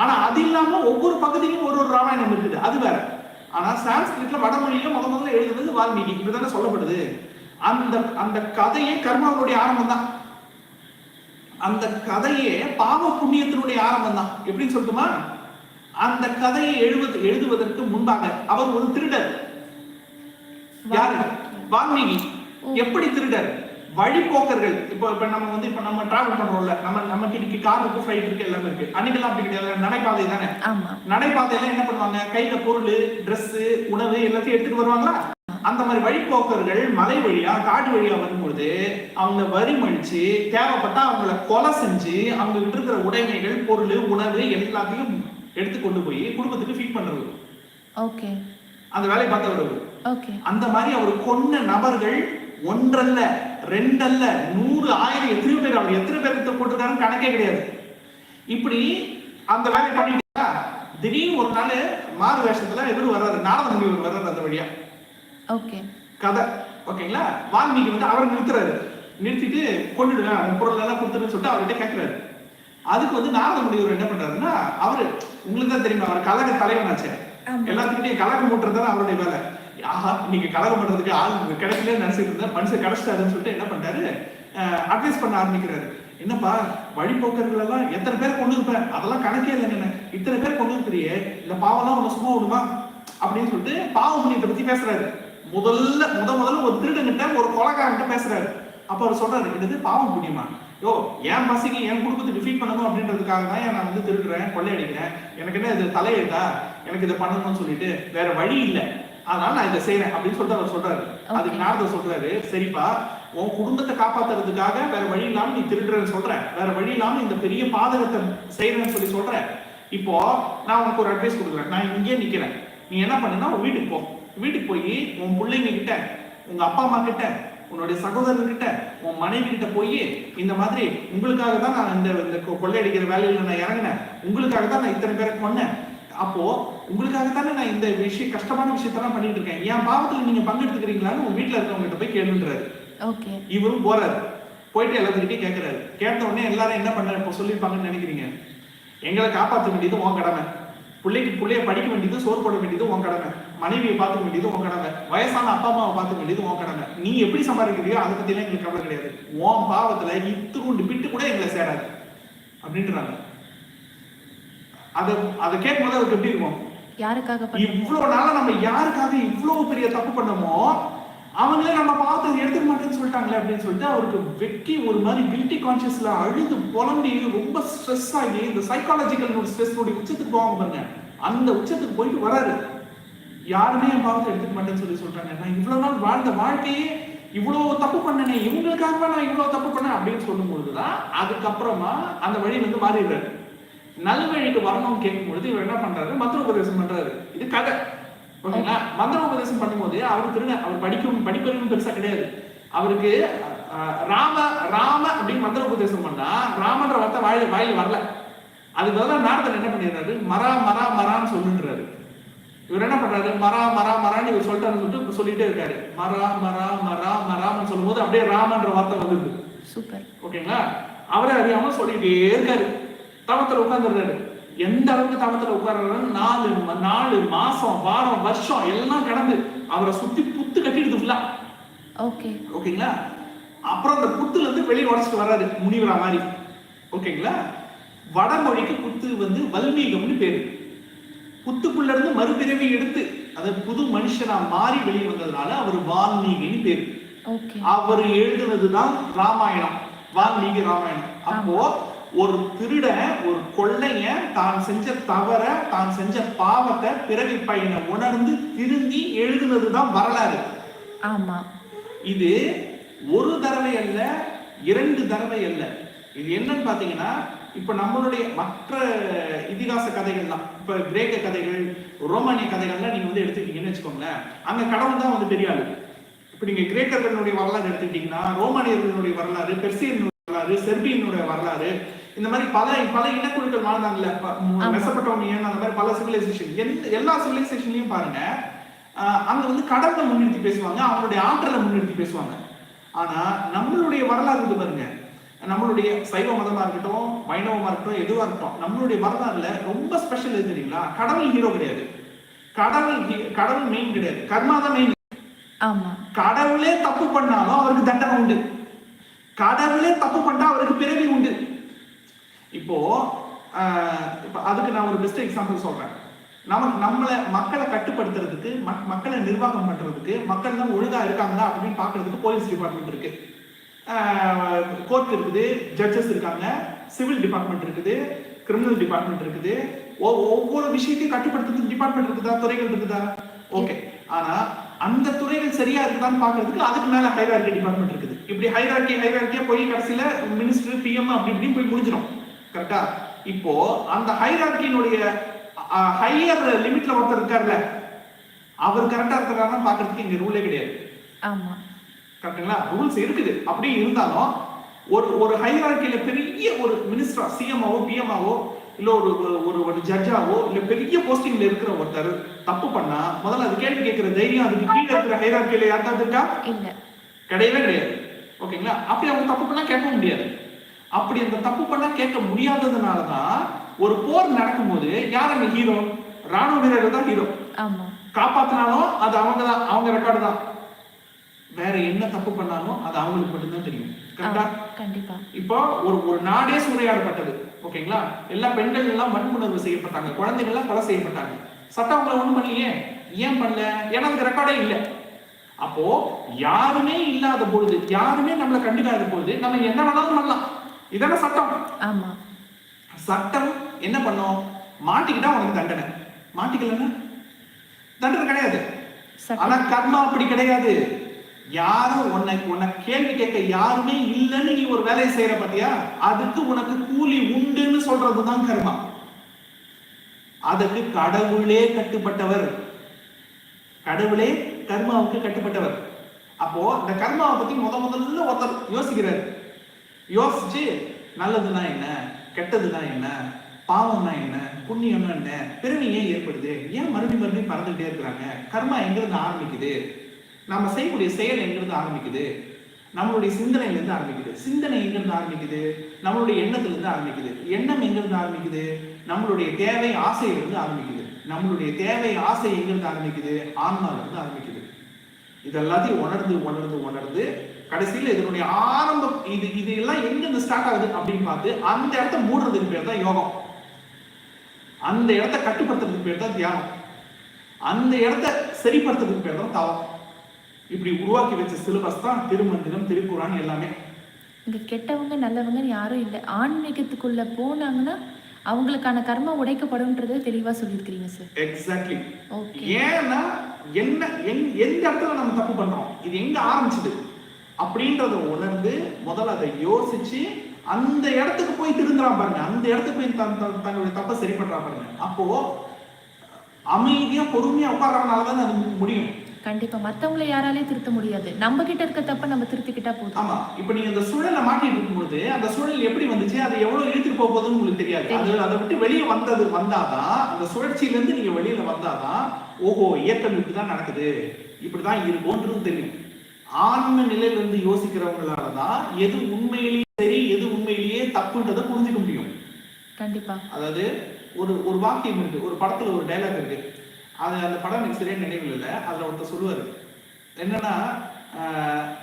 ஆனா அது இல்லாம ஒவ்வொரு பகுதிக்கும் ஒரு ஒரு ராமாயணம் இருக்குது. அது வேற. ஆனா சான்ஸ்கிரிட்ல வடமொழியில முத முதல்ல எழுதுனது வால்மீகி. இப்படிதானே சொல்லப்படுது. அந்த அந்த கதையே கர்மாவுடைய ஆரம்பம் தான். அந்த கதையே பாவ புண்ணியத்தினுடைய ஆரம்பம் தான். எப்படின்னு சொல்லட்டுமா? அந்த கதையை எழுவது எழுதுவதற்கு முன்பாக அவர் ஒரு திருடர். யாரு? வால்மீகி எப்படி திருடர்? வழிபோக்கர்கள் இப்போ இப்ப நம்ம வந்து இப்ப நம்ம டிராவல் பண்றோம்ல நம்ம நமக்கு இன்னைக்கு கார் இருக்கு ஃபிளைட் இருக்கு எல்லாமே இருக்கு. அன்னைக்கெல்லாம் அப்படி கிடையாது. நடைபாதை தானே? நடைபாதையில என்ன பண்ணுவாங்க? கையில பொருள் Dress உணவு எல்லாத்தையும் எடுத்துட்டு வருவாங்களா? அந்த மாதிரி வழிபோக்கர்கள் மலை வழியா காடு வழியா வரும்பொழுது அவங்க வரி மழிச்சு தேவைப்பட்டா அவங்கள கொலை செஞ்சு அவங்க கிட்ட இருக்கிற உடைமைகள் பொருள் உணவு எல்லாத்தையும் எடுத்து கொண்டு போய் குடும்பத்துக்கு ஃபீட் பண்றது. ஓகே. அந்த வேலையை பார்த்தவர் அந்த மாதிரி அவர் கொன்ன நபர்கள் ஒன்றல்ல ரெண்டல்ல நூறு ஆயிரம் எத்தனையோ பேர் அவர் எத்தனை பேருக்கு போட்டிருக்காருன்னு கணக்கே கிடையாது. இப்படி அந்த வேலையை பண்ணிட்டா திடீர்னு ஒரு நாள் மாறு வேஷத்துல எதிர் வர்றாரு நாரத முனிவர் வர்றாரு அந்த வழியா. ஓகே கதை. ஓகேங்களா? வால்மீகி வந்து அவரை நிறுத்துறாரு. நிறுத்திட்டு கொண்டுடுவேன் பொருள் எல்லாம் கொடுத்துருன்னு சொல்லிட்டு அவர்கிட்ட கேட்கிறாரு அதுக்கு வந்து நாரத முனிவர் என்ன பண்றாருன்னா அவரு உங்களுக்கு தான் தெரியுமா அவர் கழக தலைவனாச்சே. எல்லாத்துக்கிட்டையும் கலகம் மூட்டுறது அவருடைய வேலை. ஆஹா நீங்க கலகம் பண்றதுக்கு ஆள் கிடைக்கல நினைச்சிட்டு இருந்தா மனுஷன் கிடைச்சிட்டாருன்னு சொல்லிட்டு என்ன பண்றாரு அட்வைஸ் பண்ண ஆரம்பிக்கிறாரு. என்னப்பா வழிபோக்கர்கள் எல்லாம் எத்தனை பேர் கொண்டு இருப்பேன் அதெல்லாம் கணக்கே இல்லைங்க இத்தனை பேர் கொண்டு இருக்கிறியே இந்த பாவம்லாம் உன்னை சும்மா விடுமா? அப்படின்னு சொல்லிட்டு பாவ புண்ணியத்தை பத்தி பேசுறாரு. முதல்ல முத முதல்ல ஒரு திருடங்கிட்ட ஒரு கொலகாரங்கிட்ட பேசுறாரு. அப்ப அவர் சொல்றாரு இது பாவம் புண்ணியமா? யோ என் பசிக்கு என் குடும்பத்தை டிஃபீட் பண்ணணும் அப்படின்றதுக்காக தான் நான் வந்து திருடுறேன் கொள்ளையடிக்கிறேன். எனக்கு என்ன இது தலையெழுத்தா? எனக்கு இதை பண்ணணும்னு சொல்லிட்டு வேற வழி இல்லை. அதனால நான் இதை செய்யறேன் அப்படின்னு சொல்லிட்டு அவர் சொல்றாரு. அதுக்கு நாரதர் சொல்றாரு சரிப்பா உன் குடும்பத்தை காப்பாத்துறதுக்காக வேற வழி இல்லாம நீ திருடுறன்னு சொல்ற. வேற வழி இல்லாம இந்த பெரிய பாதகத்தை செய்யறேன்னு சொல்லி சொல்ற. இப்போ நான் உனக்கு ஒரு அட்வைஸ் கொடுக்குறேன். நான் இங்கேயே நிக்கிறேன். நீ என்ன பண்ணுன்னா உன் வீட்டுக்கு போ. வீட்டுக்கு போய் உன் பிள்ளைங்க கிட்ட உங்க அப்பா அம்மா கிட்ட உன்னுடைய சகோதரர்கிட்ட உன் மனைவி கிட்ட போய் இந்த மாதிரி உங்களுக்காக தான் நான் இந்த கொள்ளையடிக்கிற வேலையில நான் இறங்கினேன். உங்களுக்காக தான் நான் இத்தனை பேரை கொன்னேன். அப்போ உங்களுக்காக தானே நான் இந்த விஷயம் கஷ்டமான விஷயத்தெல்லாம் பண்ணிட்டு இருக்கேன். என் பாவத்துல நீங்க பங்கெடுத்துக்கிறீங்களான்னு உங்க வீட்டுல இருக்கவங்க கிட்ட போய் கேளுன்றாரு இவரும் போறாரு. போயிட்டு எல்லாத்துக்கிட்டையும் கேட்கிறாரு கேட்ட உடனே எல்லாரும் என்ன பண்ண இப்போ சொல்லியிருப்பாங்கன்னு நினைக்கிறீங்க? எங்களை காப்பாற்ற வேண்டியது உன் கடமை. பிள்ளைக்கு பிள்ளைய படிக்க வேண்டியது சோறு போட வேண்டியது உன் கடமை. மனைவியை பார்த்துக்க வேண்டியது உன் கடமை. வயசான அப்பா அம்மாவை பார்த்துக்க வேண்டியது உன் கடமை. நீ எப்படி சம்பாதிக்கிறியோ அதை பத்திலாம் எங்களுக்கு கவலை கிடையாது. உன் பாவத்துல இத்துக்குண்டு பிட்டு கூட எங்களை சேராது. அப்படின்றாங்க. அதை அதை கேட்கும்போது அவருக்கு எப்படி இருக்கும்? யாருக்காக இவ்வளவு நாளா நம்ம யாருக்காக இவ்வளவு பெரிய தப்பு பண்ணமோ அவங்களே நம்ம பார்த்து எடுத்துக்க மாட்டேன்னு சொல்லிட்டாங்களே அப்படின்னு சொல்லிட்டு அவருக்கு வெட்டி ஒரு மாதிரி கில்ட்டி கான்சியஸ்ல அழுது புலம்பி ரொம்ப ஸ்ட்ரெஸ் ஆகி இந்த சைக்காலஜிக்கல் ஒரு ஸ்ட்ரெஸ் உச்சத்துக்கு போவாங்க பாருங்க. அந்த உச்சத்துக்கு போயிட்டு வராரு. யாருமே என் பாவத்தை எடுத்துக்க மாட்டேன்னு சொல்லி சொல்றாங்க. நான் இவ்வளவு நாள் வாழ்ந்த வாழ்க்கையே இவ்வளவு தப்பு பண்ணனே இவங்களுக்காக நான் இவ்வளவு தப்பு பண்ணேன் அப்படின்னு சொல்லும் பொழுதுதான் அதுக்கப்புறமா அந்த வழி வந்து மாறிடுறாரு. நல்வழிக்கு வரணும்னு கேட்கும் பொழுது இவர் என்ன பண்றாரு? மந்திர உபதேசம் பண்றாரு. இது கதை. ஓகேங்களா? மந்திர உபதேசம் பண்ணும்போது அவர் திருட அவர் படிக்கும் படிப்பறிவும் பெருசா கிடையாது. அவருக்கு ராம ராம அப்படின்னு மந்திர உபதேசம் பண்ணா ராமன்ற வார்த்தை வாயில வாயில வரல. அதுக்கு பதிலா நாரதன் என்ன பண்ணிடுறாரு? மரா மரா மரான்னு சொல்லுன்றாரு. இவர் என்ன பண்றாரு? மரா மரா மரான்னு இவர் சொல்லிட்டாருன்னு சொல்லிட்டு சொல்லிட்டே இருக்காரு. மரா மரா மரா மரான்னு சொல்லும்போது அப்படியே ராமன்ற வார்த்தை வந்துருது சூப்பர். ஓகேங்களா? அவரே அறியாம சொல்லிட்டே இருக்காரு. தவத்துல உட்கார்ந்துடுறாரு எந்த அளவுக்கு தவத்துல உட்கார்றாரு நாலு நாலு மாசம் வாரம் வருஷம் எல்லாம் கடந்து அவரை சுத்தி புத்து கட்டிடுது ஃபுல்லா ஓகே ஓகேங்களா? அப்புறம் அந்த புத்துல இருந்து வெளியே உடச்சிட்டு வர்றாரு முனிவரா மாதிரி. ஓகேங்களா? வடமொழிக்கு புத்து வந்து வல்மீகம்னு பேரு. புத்துக்குள்ள இருந்து மறுபிறவி எடுத்து அதாவது புது மனுஷனா மாறி வெளியே வந்ததுனால அவர் வால்மீகின்னு பேரு. அவர் எழுதுனதுதான் ராமாயணம் வால்மீகி ராமாயணம். அப்போ ஒரு திருடன் ஒரு கொள்ளையன் தான் செஞ்ச தவற தான் செஞ்ச பாவத்தை பிறவி பையனை உணர்ந்து திருந்தி எழுதுனதுதான் வரலாறு. ஆமா. இது ஒரு தடவை அல்ல இரண்டு தடவை அல்ல. இது என்னன்னு பாத்தீங்கன்னா இப்ப நம்மளுடைய மற்ற இதிகாச கதைகள்லாம் இப்ப கிரேக்க கதைகள் ரோமானிய கதைகள்லாம் நீங்க வந்து எடுத்துக்கிட்டீங்கன்னு வச்சுக்கோங்களேன் அங்க கடவுள் தான் வந்து ஆளு இப்ப நீங்க கிரேக்கர்களுடைய வரலாறு எடுத்துக்கிட்டீங்கன்னா ரோமானியர்களுடைய வரலாறு பெர்சியனுடைய வரலாறு செர்பியனுடைய வரலாறு இந்த மாதிரி பல பல இனக்குழுக்கள் வாழ்ந்தாங்கல்ல. ப- மு- ஆமா. மெசபடோமியன் அந்த மாதிரி பல சிவிலைசேஷன் எந்த எல்லா சிவிலைசேஷன்லயும் பாருங்க அங்க வந்து கடவுளை முன்னிறுத்தி பேசுவாங்க அவங்களுடைய ஆற்றலை முன்னிறுத்தி பேசுவாங்க. ஆனா நம்மளுடைய வரலாறு இது பாருங்க. நம்மளுடைய சைவ மதமா இருக்கட்டும் வைணவமா இருக்கட்டும் எதுவா இருக்கட்டும் நம்மளுடைய வரலாறுல ரொம்ப ஸ்பெஷல் எது தெரியுங்களா? கடவுள் ஹீரோ கிடையாது. கடவுள் கடவுள் மெயின் கிடையாது. கர்மா தான் மெயின் கடவுளே தப்பு பண்ணாலும் அவருக்கு தண்டனை உண்டு. கடவுளே தப்பு பண்ணா அவருக்கு பிறவி உண்டு. இப்போ இப்போ அதுக்கு நான் ஒரு பெஸ்ட் எக்ஸாம்பிள் சொல்றேன். நமக்கு நம்மளை மக்களை கட்டுப்படுத்துறதுக்கு மக்- மக்களை நிர்வாகம் பண்றதுக்கு மக்கள் தான் ஒழுங்கா இருக்காங்களா அப்படின்னு பாக்குறதுக்கு போலீஸ் டிபார்ட்மெண்ட் இருக்கு. கோர்ட் இருக்குது ஜட்ஜஸ் இருக்காங்க சிவில் டிபார்ட்மெண்ட் இருக்குது கிரிமினல் டிபார்ட்மெண்ட் இருக்குது. ஒவ்வொரு விஷயத்தையும் கட்டுப்படுத்துறதுக்கு டிபார்ட்மெண்ட் இருக்குதா? துறைகள் இருக்குதா? ஓகே ஆனா அந்த துறைகள் சரியா இருக்குதான்னு பாக்குறதுக்கு அதுக்கு மேல ஹைரார்கி டிபார்ட்மெண்ட் இருக்குது. இப்படி ஹைரார்கி ஹைரார்கியா போய் கடைசியில மினிஸ்டர் பிஎம் அப்படி இப்படி போய் முடிஞ்சிடும். கரெக்டா இப்போ அந்த ஹைரார்கியினுடைய ஹையர் லிமிட்ல ஒருத்தர் இருக்கார்ல அவர் கரெக்டா இருக்கிறாருன்னு பாக்குறதுக்கு இங்க ரூலே கிடையாது. ஆமா. கரெக்டுங்களா ரூல்ஸ் இருக்குது. அப்படி இருந்தாலும் ஒரு ஒரு ஹைரார்கியில பெரிய ஒரு மினிஸ்டரா சிஎம்ஆவோ பிஎம்ஆவோ இல்ல ஒரு ஒரு- ஒரு ஜட்ஜாவோ இல்ல பெரிய போஸ்டிங்ல இருக்கிற ஒருத்தர் தப்பு பண்ணா முதல்ல அது கேள்வி கேட்கிற தைரியம் அதுக்கு கீழே இருக்கிற ஹைரார்கியில யாருக்காவது இருக்கா? கிடையவே கிடையாது. ஓகேங்களா அப்படி அவங்க தப்பு பண்ணா கேட்க முடியாது. அப்படி அந்த தப்பு பண்ணா கேட்க முடியாததுனால தான் ஒரு போர் நடக்கும்போது யார் அங்க ஹீரோ ராணுவ வீரர்கள் தான் ஹீரோ காப்பாத்தினாலும் அது அவங்க தான் அவங்க ரெக்கார்டு தான். வேற என்ன தப்பு பண்ணாலும் அது அவங்களுக்கு மட்டும்தான் தெரியும். கரெக்டா கண்டிப்பா. இப்போ ஒரு ஒரு நாடே சூறையாடப்பட்டது ஓகேங்களா? எல்லா பெண்கள் எல்லாம் வன்புணர்வு செய்யப்பட்டாங்க குழந்தைகள் எல்லாம் கொலை செய்யப்பட்டாங்க. சட்டம் அவங்கள ஒண்ணும் பண்ணலையே? ஏன் பண்ணல? ஏன்னா அதுக்கு ரெக்கார்டே இல்ல. அப்போ யாருமே இல்லாத பொழுது யாருமே நம்மளை கண்டுக்காத பொழுது நம்ம என்ன வேணாலும் பண்ணலாம். இதான சட்டம்? ஆமா. சட்டம் என்ன பண்ணும்? மாட்டிக்கிட்டா உனக்கு தண்டனை. மாட்டிக்கலன்னா தண்டனை கிடையாது. ஆனா கர்மா அப்படி கிடையாது. யாரும் உன்னை உன்னை கேள்வி கேட்க யாருமே இல்லைன்னு நீ ஒரு வேலையை செய்யற பாத்தியா? அதுக்கு உனக்கு கூலி உண்டுன்னு சொல்றதுதான் கர்மா. அதுக்கு கடவுளே கட்டுப்பட்டவர். கடவுளே கர்மாவுக்கு கட்டுப்பட்டவர். அப்போ இந்த கர்மாவை பத்தி முத முதல்ல ஒருத்தர் யோசிக்கிறாரு. யோசிச்சு நல்லதுன்னா என்ன? கெட்டதுன்னா என்ன? பாவம்னா என்ன? புண்ணியம்னா என்ன? பெருமை ஏன் ஏற்படுது? ஏன் மறுபடியும் மறுபடியும் பறந்துகிட்டே இருக்கிறாங்க? கர்மா எங்கிருந்து ஆரம்பிக்குது? நம்ம செய்யக்கூடிய செயல் எங்கிருந்து ஆரம்பிக்குது? நம்மளுடைய சிந்தனையிலேருந்து ஆரம்பிக்குது. சிந்தனை எங்கிருந்து ஆரம்பிக்குது? நம்மளுடைய எண்ணத்திலிருந்து ஆரம்பிக்குது. எண்ணம் எங்கிருந்து ஆரம்பிக்குது? நம்மளுடைய தேவை ஆசையிலிருந்து ஆரம்பிக்குது. நம்மளுடைய தேவை ஆசை எங்கிருந்து ஆரம்பிக்குது? ஆன்மாவிலிருந்து ஆரம்பிக்குது. இதெல்லாத்தையும் உணர்ந்து உணர்ந்து உணர்ந்து கடைசியில் இதனுடைய ஆரம்பம் இது இது எல்லாம் எங்கிருந்து ஸ்டார்ட் ஆகுது அப்படின்னு பார்த்து அந்த இடத்த மூடுறதுக்கு பேர் தான் யோகம். அந்த இடத்த கட்டுப்படுத்துறதுக்கு பேர் தான் தியானம். அந்த இடத்த சரிப்படுத்துறதுக்கு பேர் தான் தவம். இப்படி உருவாக்கி வச்ச சிலபஸ் தான் திருமந்திரம் திருக்குறான் எல்லாமே. இங்க கெட்டவங்க நல்லவங்கன்னு யாரும் இல்லை. ஆன்மீகத்துக்குள்ள போனாங்கன்னா அவங்களுக்கான கர்மா உடைக்கப்படும்ன்றதை தெளிவா சொல்லியிருக்கிறீங்க சார் எக்ஸாக்ட்லி ஏன்னா என்ன எந்த இடத்துல நம்ம தப்பு பண்றோம்? இது எங்க ஆரம்பிச்சது? அப்படின்றத உணர்ந்து முதல்ல அதை யோசிச்சு அந்த இடத்துக்கு போய் திருந்துறா பாருங்க. அந்த இடத்துக்கு போய் தன்னுடைய தப்பை சரி பண்றா பாருங்க. அப்போ அமைதியா பொறுமையா உட்கார்றதுனால தான் அது முடியும். கண்டிப்பா. மத்தவங்கள யாராலையும் திருத்த முடியாது. நம்ம கிட்ட இருக்க தப்ப நம்ம திருத்திக்கிட்டா போதும். ஆமா. இப்ப நீங்க அந்த சூழலை மாட்டிட்டு இருக்கும்போது அந்த சூழல் எப்படி வந்துச்சு? அது எவ்வளவு இழுத்துட்டு போக போகுதுன்னு உங்களுக்கு தெரியாது. அது அதை விட்டு வெளியே வந்தது வந்தாதான் அந்த சுழற்சியில இருந்து நீங்க வெளியில வந்தாதான் ஓஹோ இயக்கம் இப்படிதான் நடக்குது. இப்படிதான் இருக்கும்ன்றது தெரியும். ஆன்ம நிலையில இருந்து யோசிக்கிறவங்களாலதான் எது உண்மையிலேயே சரி எது உண்மையிலேயே தப்புன்றதை புரிஞ்சுக்க முடியும். கண்டிப்பா. அதாவது ஒரு ஒரு வாக்கியம் இருக்கு. ஒரு படத்துல ஒரு டைலாக் இருக்கு. அது அந்த படம் எனக்கு சரியான நினைவில் இல்லை. அதில் ஒருத்தர் சொல்லுவார் என்னன்னா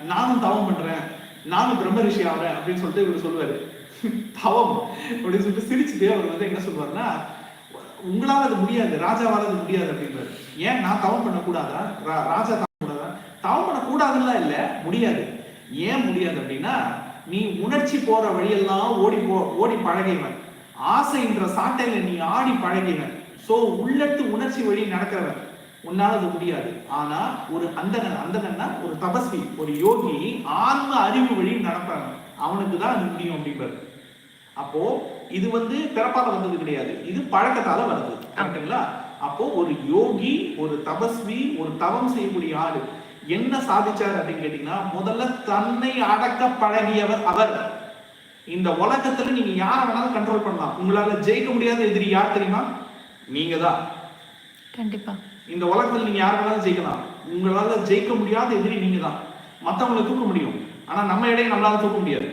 நானும் தவம் பண்ணுறேன் நானும் பிரம்ம ரிஷி ஆகிறேன் அப்படின்னு சொல்லிட்டு இவர் சொல்லுவார். தவம் அப்படின்னு சொல்லிட்டு சிரிச்சுட்டு அவர் வந்து என்ன சொல்லுவாருன்னா உங்களால் அது முடியாது. ராஜாவால் அது முடியாது. அப்படின்றாரு ஏன்? நான் தவம் பண்ணக்கூடாதா? ரா- ராஜா தவம் கூடாதா தவம் பண்ணக்கூடாதுலாம் இல்லை. முடியாது. ஏன் முடியாது அப்படின்னா நீ உணர்ச்சி போற வழியெல்லாம் ஓடி போ ஓடி பழகியவன் ஆசைன்ற சாட்டையில நீ ஆடி பழகிவன் சோ உள்ளத்து உணர்ச்சி வழி நடக்கிறவன். உன்னால அது முடியாது. ஆனா ஒரு அந்தணன் அந்தணன்னா ஒரு தபஸ்வி ஒரு யோகி ஆன்ம அறிவு வழி நடப்பாங்க அவனுக்கு தான் அது முடியும் அப்படின்றாரு அப்போ இது வந்து பிறப்பால வந்தது கிடையாது. இது பழக்கத்தால வருது. கரெக்டுங்களா அப்போ ஒரு யோகி ஒரு தபஸ்வி ஒரு தவம் செய்யக்கூடிய ஆள் என்ன சாதிச்சார் அப்படின்னு கேட்டீங்கன்னா முதல்ல தன்னை அடக்க பழகியவர் அவர். இந்த உலகத்துல நீங்க யாரை வேணாலும் கண்ட்ரோல் பண்ணலாம். உங்களால ஜெயிக்க முடியாத எதிரி யார் தெரியுமா? நீங்க தான் கண்டிப்பா. இந்த உலகத்துல நீங்க யாரை வேணாலும் ஜெயிக்கலாம். உங்களால ஜெயிக்க முடியாத எதிரி நீங்க தான் மத்தவங்களை தூக்க முடியும். ஆனா நம்ம இடையே நம்மளால தூக்க முடியாது.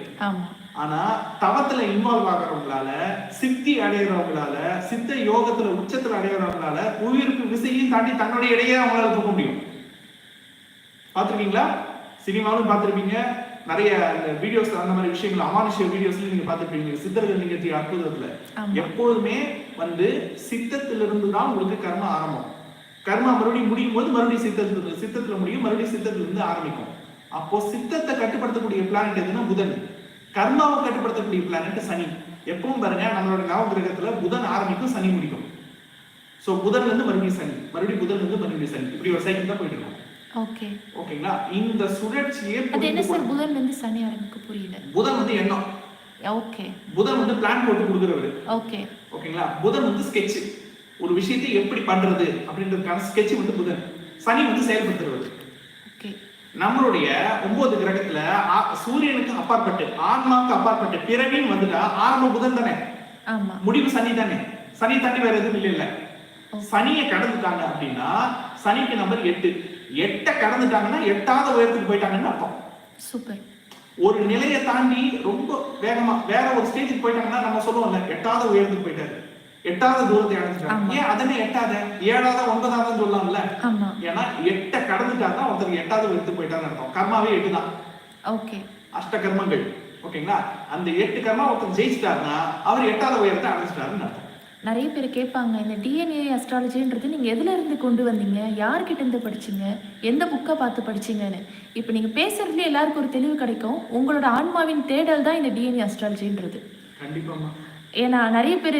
ஆனா தவத்துல இன்வால்வ் ஆகுறவங்களால சித்தி அடையிறவங்களால சித்த யோகத்துல உச்சத்துல அடையிறவங்களால உயிருக்கு விசையும் தாண்டி தன்னுடைய இடையே அவங்களால தூக்க முடியும். பார்த்திருக்கீங்களா? சினிமாவிலும் பார்த்திருப்பீங்க. நிறைய வீடியோஸ் அந்த மாதிரி விஷயங்கள் அமானுஷ்ய வீடியோஸ்ல நீங்க பார்த்திருப்பீங்க. சித்தர்கள் நிகழ்ச்சி அற்புதத்துல. எப்பொழுதுமே வந்து சித்தத்திலிருந்து தான் உங்களுக்கு கர்ம ஆரம்பம். கர்மா மறுபடியும் முடியும் போது மறுபடியும் சித்தத்துல சித்தத்துல முடியும் மறுபடியும் சித்தத்துல இருந்து ஆரம்பிக்கும். அப்போ சித்தத்தை கட்டுப்படுத்தக்கூடிய பிளானட் எதுன்னா புதன். கர்மாவை கட்டுப்படுத்தக்கூடிய பிளானட் சனி. எப்பவும் பாருங்க நம்மளோட நவ கிரகத்துல புதன் ஆரம்பிக்கும் சனி முடிக்கும். சோ புதன்ல இருந்து மறுபடியும் சனி. மறுபடியும் புதன்ல இருந்து மறுபடியும் சனி. இப்படி ஒரு சைக்கிள் தான் போயிட்டு இருக்கும். ஓகே ஓகேங்களா இந்த சுழற்சியே அது என்ன சார் புதன்ல இருந்து சனி எனக்கு புரியல. புதன் வந்து எண்ணம். ஓகே புதன் வந்து பிளான் போட்டு கொடுக்குறவரு. ஓகே ஓகேங்களா புதன் வந்து ஸ்கெட்ச் ஒரு விஷயத்தை எப்படி பண்றது அப்படின்றதுக்கான ஸ்கெட்ச் வந்து புதன். சனி வந்து செயல்படுத்துறது ஓகே நம்மளுடைய ஒன்பது கிரகத்துல சூரியனுக்கு அப்பாற்பட்டு ஆன்மாவுக்கு அப்பாற்பட்டு பிறவின்னு வந்துட்டா ஆரம்ப புதன் தானே? முடிவு சனி தானே? சனி தாண்டி வேற எதுவும் இல்லை இல்ல சனியை கடந்துட்டாங்க அப்படின்னா சனிக்கு நம்பர் எட்டு. எட்டை கடந்துட்டாங்கன்னா எட்டாவது உயரத்துக்கு போயிட்டாங்கன்னு அர்த்தம். சூப்பர். ஒரு நிலையை தாண்டி ரொம்ப வேகமா வேற ஒரு ஸ்டேஜுக்கு போயிட்டாங்கன்னா நம்ம சொல்லுவோம்ல எட்டாவது உயரத்துக்கு போயிட்டாரு. எட்டாவது தூரத்தை அடைஞ்சிட்டாங்க. ஏன் அதனே எட்டாத? ஏழாவது ஒன்பதாவது சொல்லலாம்ல. ஏன்னா எட்டை கடந்துட்டாதான் ஒருத்தருக்கு எட்டாவது உயரத்துக்கு போயிட்டான்னு அர்த்தம். கர்மாவே எட்டு தான் ஓகே. அஷ்ட கர்மங்கள் ஓகேங்களா? அந்த எட்டு கர்மா ஒருத்தர் ஜெயிச்சிட்டாருன்னா அவர் எட்டாவது உயரத்தை அடைஞ்சிட்டாருன்னு அர்த்தம். நிறைய பேர் கேட்பாங்க இந்த டிஎன்ஏ அஸ்ட்ராலஜின்றது நீங்க எதுல இருந்து கொண்டு வந்தீங்க? யார்கிட்ட இருந்து படிச்சீங்க? எந்த புக்கை பார்த்து படிச்சீங்கன்னு. இப்போ நீங்க பேசுறதுல எல்லாருக்கும் ஒரு தெளிவு கிடைக்கும். உங்களோட ஆன்மாவின் தேடல் தான் இந்த டிஎன்ஏ அஸ்ட்ராலஜின்றது கண்டிப்பாமா ஏன்னா நிறைய பேர்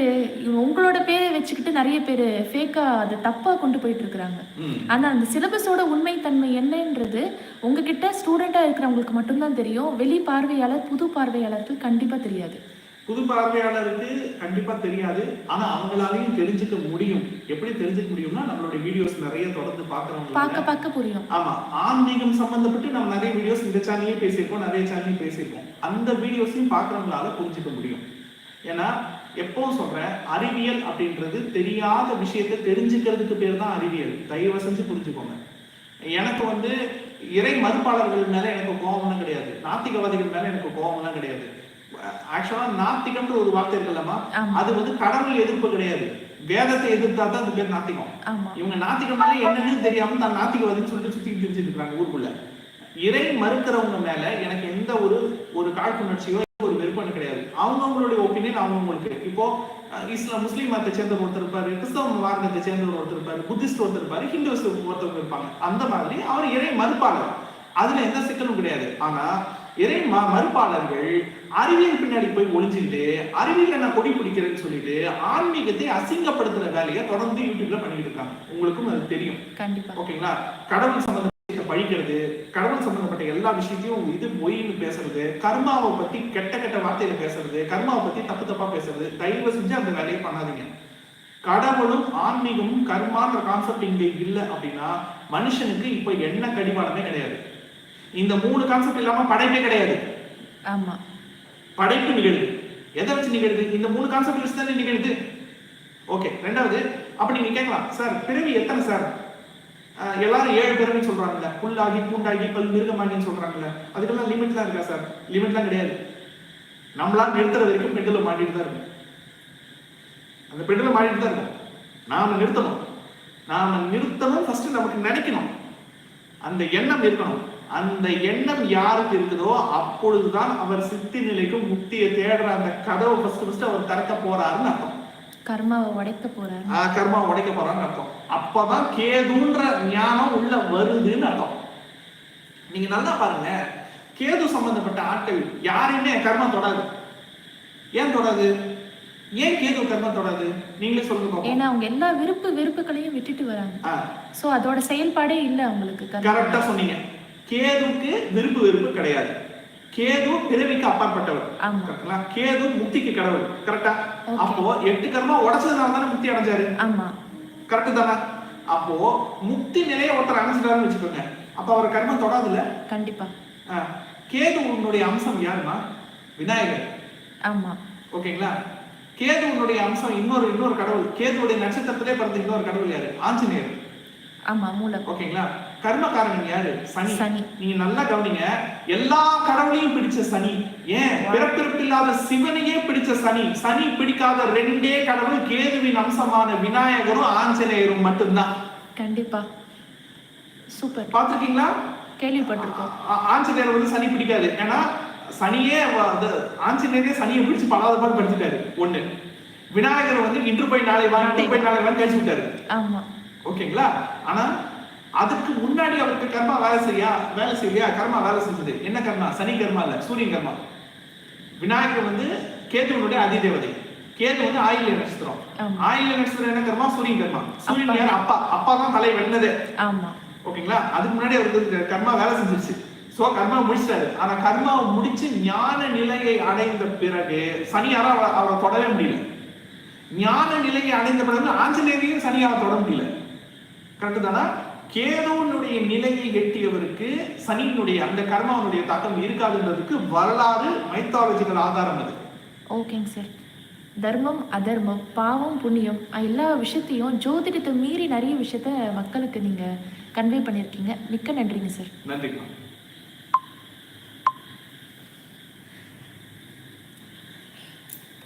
உங்களோட பேரை வச்சுக்கிட்டு நிறைய பேர் ஃபேக்கா அதை தப்பா கொண்டு போயிட்டு இருக்கிறாங்க. ம். ஆனா அந்த சிலபஸோட உண்மைத்தன்மை என்னன்றது உங்ககிட்ட ஸ்டூடெண்டா இருக்கிறவங்களுக்கு மட்டும்தான் தெரியும். வெளி பார்வையாளர் புது பார்வையாளருக்கு கண்டிப்பா தெரியாது. புது பார்வையாளருக்கு கண்டிப்பா தெரியாது. ஆனா அவங்களாலையும் தெரிஞ்சுக்க முடியும். எப்படி தெரிஞ்சுக்க முடியும்னா நம்மளுடைய வீடியோஸ் நிறைய தொடர்ந்து பாக்குறவங்க பார்க்க பார்க்க புரியும். ஆமா. ஆன்மீகம் சம்பந்தப்பட்டு நம்ம நிறைய வீடியோஸ் இந்த சேனல்லே பேசியிருக்கோம் நிறைய சேனல்லையும் பேசியிருக்கோம் அந்த வீடியோஸையும் பார்க்கறவங்களால புரிஞ்சுக்க முடியும். ஏன்னா எப்பவும் சொல்றேன் அறிவியல் அப்படின்றது தெரியாத விஷயத்தை தெரிஞ்சுக்கிறதுக்கு பேர் தான் அறிவியல். தயவு செஞ்சு புரிஞ்சுக்கோங்க. எனக்கு வந்து இறை மறுப்பாளர்கள் மேல எனக்கு கோபம்லாம் கிடையாது. நாத்திகவாதிகள் மேல எனக்கு கோபம்லாம் கிடையாது. ஆக்சுவலா நாத்திகம்ன்ற ஒரு வார்த்தை இருக்குல்லம்மா. ஆமா. அது வந்து கடவுள் எதிர்ப்பு கிடையாது. வேதத்தை எதிர்த்தா தான் அது பேர் நாத்திகம். இவங்க நாத்திகம்னாலே என்னன்னு தெரியாம தான் நாத்திகவாதின்னு சொல்லிட்டு சுத்தி திரிஞ்சுட்டு இருக்காங்க ஊருக்குள்ள. இறை மறுக்கிறவங்க மேல எனக்கு எந்த ஒரு ஒரு காழ்ப்புணர்ச்சியோ ஒரு வெறுப்பனு கிடையாது. அவங்கவுங்களுடைய ஒப்பீனியன் அவங்கவுங்களுக்கு. இப்போ இஸ்லாம் முஸ்லீம் மதத்தை சேர்ந்தவர் ஒருத்தர் இருப்பாரு கிறிஸ்தவ மார்க்கத்தை சேர்ந்தவர் ஒருத்தர் இருப்பாரு புத்திஸ்ட் ஒருத்தர் இருப்பாரு ஹிந்துஸ் ஒருத்தவங்க இருப்பாங்க. அந்த மாதிரி அவர் இறை மறுப்பாளர் அதுல எந்த சிக்கலும் கிடையாது. ஆனா இறை ம- மறுப்பாளர்கள் அறிவியல் பின்னாடி போய் ஒளிஞ்சுக்கிட்டு அறிவியல் நான் கொடி பிடிக்கிறேன்னு சொல்லிட்டு ஆன்மீகத்தை அசிங்கப்படுத்துற வேலையை தொடர்ந்து யூடியூப்ல பண்ணிட்டு இருக்காங்க. உங்களுக்கும் அது தெரியும். ஓகேங்களா? கடவுள் சம்பந்தப்பட்ட பழிக்கிறது கடவுள் சம்பந்தப்பட்ட எல்லா விஷயத்தையும் இது பொய்ன்னு பேசுறது கர்மாவை பத்தி கெட்ட கெட்ட வார்த்தையில பேசுறது கர்மாவை பத்தி தப்பு தப்பா பேசுறது தயவு செஞ்சு அந்த வேலையை பண்ணாதீங்க. கடவுளும் ஆன்மீகமும் கர்மான்ற கான்செப்ட் இங்க இல்ல அப்படின்னா மனுஷனுக்கு இப்ப என்ன கடிவாளமே கிடையாது. இந்த மூணு கான்செப்ட் இல்லாம படைப்பே கிடையாது. ஆமா. படைப்பு நிகழுது எதை வச்சு நிகழுது இந்த மூணு கான்செப்ட் வச்சு தானே நிகழுது. ஓகே ரெண்டாவது அப்ப நீங்க கேட்கலாம் சார் பிறவி எத்தனை சார் எல்லாரும் ஏழு பிறவின்னு சொல்றாங்கல்ல. புல்லாகி பூண்டாகி பல் மிருகமாகின்னு சொல்றாங்கல்ல. அதுக்கெல்லாம் லிமிட்லாம் இருக்கா சார் லிமிட்லாம் கிடையாது. நம்மளா நிறுத்துற வரைக்கும் பெண்டில் மாட்டிட்டு தான் இருக்கும். அந்த பெண்டில் மாட்டிட்டு தான் இருக்கும். நாம நிறுத்தணும். நாம நிறுத்தணும் ஃபர்ஸ்ட் நமக்கு நினைக்கணும். அந்த எண்ணம் இருக்கணும். அந்த எண்ணம் யாருக்கு இருக்குதோ அப்பொழுதுதான் அவர் சித்தி நிலைக்கும் முக்தியை தேடுற அந்த கதவை ஃபர்ஸ்ட் ஃபர்ஸ்ட் அவர் திறக்க போறாருன்னு அர்த்தம். கர்மாவை உடைக்க போறாரு. கர்மா உடைக்க போறான்னு அர்த்தம். அப்பதான் கேதுன்ற ஞானம் உள்ள வருதுன்னு அர்த்தம். நீங்க நல்லா பாருங்க. கேது சம்பந்தப்பட்ட ஆட்கள் யாரையுமே கர்மா தொடாது. ஏன் தொடாது? ஏன் கேது கர்மா தொடாது? நீங்களே சொல்லுங்க. ஏன்னா அவங்க எல்லா விருப்பு வெறுப்புகளையும் விட்டுட்டு வராங்க. சோ அதோட செயல்பாடே இல்ல அவங்களுக்கு. கரெக்டா சொன்னீங்க. கேதுக்கு விருப்பு வெறுப்பு கிடையாது. கேது பிறவிக்கு அப்பாற்பட்டவர்? கேது முக்திக்கு கடவுள். கரெக்டா. அப்போ எட்டு கர்மா உடச்சதுனால தானே முக்தி அடைஞ்சாரு? கரெக்ட் தானே? அப்போ முக்தி நிலையை ஒருத்தர் அடைஞ்சிட்டாருன்னு வச்சுக்கோங்க. அப்ப அவர் கர்மம் தொடாதுல்ல? கண்டிப்பா. கேது உன்னுடைய அம்சம் யாருன்னா விநாயகர். ஆமா. ஓகேங்களா? கேது உன்னுடைய அம்சம் இன்னொரு இன்னொரு கடவுள். கேதுவுடைய நட்சத்திரத்திலே பிறந்த இன்னொரு கடவுள் யாரு? ஆஞ்சநேயர். ஆமா மூலம் ஓகேங்களா? கர்மகாரன் யாரு? சனி. சனி. நீங்க நல்லா கவனிங்க எல்லா கடவுளையும் பிடிச்ச சனி. ஏன்? பிறப்பிறப்பில்லாத சிவனையே பிடிச்ச சனி. சனி பிடிக்காத ரெண்டே கடவுள் கேதுவின் அம்சமான விநாயகரும் ஆஞ்சநேயரும் மட்டும்தான். கண்டிப்பா. சூப்பர். பாத்திருக்கீங்களா கேள்விப்பட்டிருக்கோம். ஆஞ்சநேயர் வந்து சனி பிடிக்காது. ஏன்னா சனியே வ- அது ஆஞ்சநேயரே சனியை பிடிச்சு பலாத பாடு படுத்திட்டாரு ஒண்ணு. விநாயகர் வந்து இன்று போய் நாளை வா இன்று போய் நாளை வான்னு கழிச்சு விட்டாரு ஆமா. ஓகேங்களா? ஆனா அதுக்கு முன்னாடி அவருக்கு கர்மா வேலை செய்யா வேலை செய்யலையா? கர்மா வேலை செஞ்சது. என்ன கர்மா? சனி கர்மா இல்ல சூரியன் கர்மா. விநாயகர் வந்து கேதுவனுடைய அதிதேவதை. கேது வந்து ஆயில்ய நட்சத்திரம். ஆமா. ஆயில்ய நட்சத்திரம் என்ன கர்மா? சூரியன் கர்மா. சூரியன் யார்? அப்பா. அப்பா தான் தலை வெண்ணது ஆமா. ஓகேங்களா? அதுக்கு முன்னாடி அவருக்கு கர்மா வேலை செஞ்சிருச்சு. சோ கர்மா முடிச்சிட்டாரு. ஆனா கர்மாவை முடிச்சு ஞான நிலையை அடைந்த பிறகு சனியார அவ- அவரை தொடவே முடியல. ஞான நிலையை அடைந்த பிறகு ஆஞ்சநேயரையும் சனியார தொட முடியல. கரெக்ட் தானா? கேதுவனுடைய நிலையை எட்டியவருக்கு சனியினுடைய அந்த கர்மாவனுடைய தாக்கம் இருக்காதுன்றதுக்கு வரலாறு மைத்தாலஜிக்கல் ஆதாரம் அது. ஓகேங்க சார் தர்மம் அதர்மம் பாவம் புண்ணியம் எல்லா விஷயத்தையும் ஜோதிடத்தை மீறி நிறைய விஷயத்த மக்களுக்கு நீங்க கன்வே பண்ணியிருக்கீங்க. மிக்க நன்றிங்க சார் நன்றிமா